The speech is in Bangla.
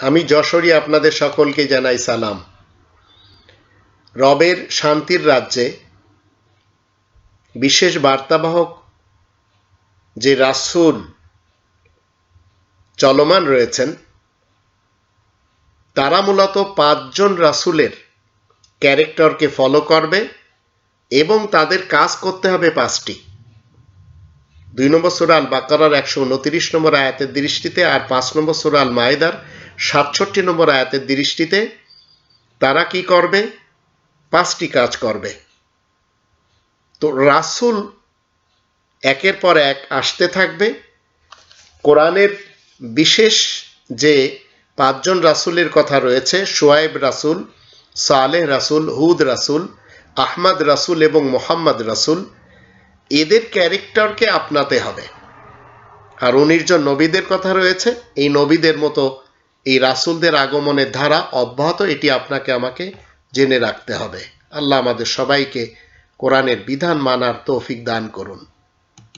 আমি যশোরী আপনাদের সকলকে জানাই সালাম। রবের শান্তির রাজ্যে বিশেষ বার্তাবাহক যে রাসূল চলমান রয়েছেন, তারা মূলত পাঁচজন রাসূলের ক্যারেক্টারকে ফলো করবে এবং তাদের কাজ করতে হবে পাঁচটি। দুই নম্বর সুরা আল বাকারার একশো উনত্রিশ নম্বর আয়াতের দৃষ্টিতে আর পাঁচ নম্বর সুরা আল মায়েদার সাতষট্টি নম্বর আয়াতের দৃষ্টিতে তারা কি করবে? পাঁচটি কাজ করবে। তো রাসূল একের পর এক আসতে থাকবে। কোরআনের বিশেষ যে পাঁচজন রাসূলের কথা রয়েছে সোয়াইব রাসূল, সালেহ রাসূল, হুদ রাসূল, আহমদ রাসূল এবং মোহাম্মদ রাসূল, এদের ক্যারেক্টারকে আপনাতে হবে। আর উনিশজন নবীদের কথা রয়েছে, এই নবীদের মতো এই রাসুলদের আগমনের ধারা অব্যাহত, এটি আপনাকে আমাকে জেনে রাখতে হবে। আল্লাহ আমাদের সবাইকে কোরআনের বিধান মানার তৌফিক দান করুন।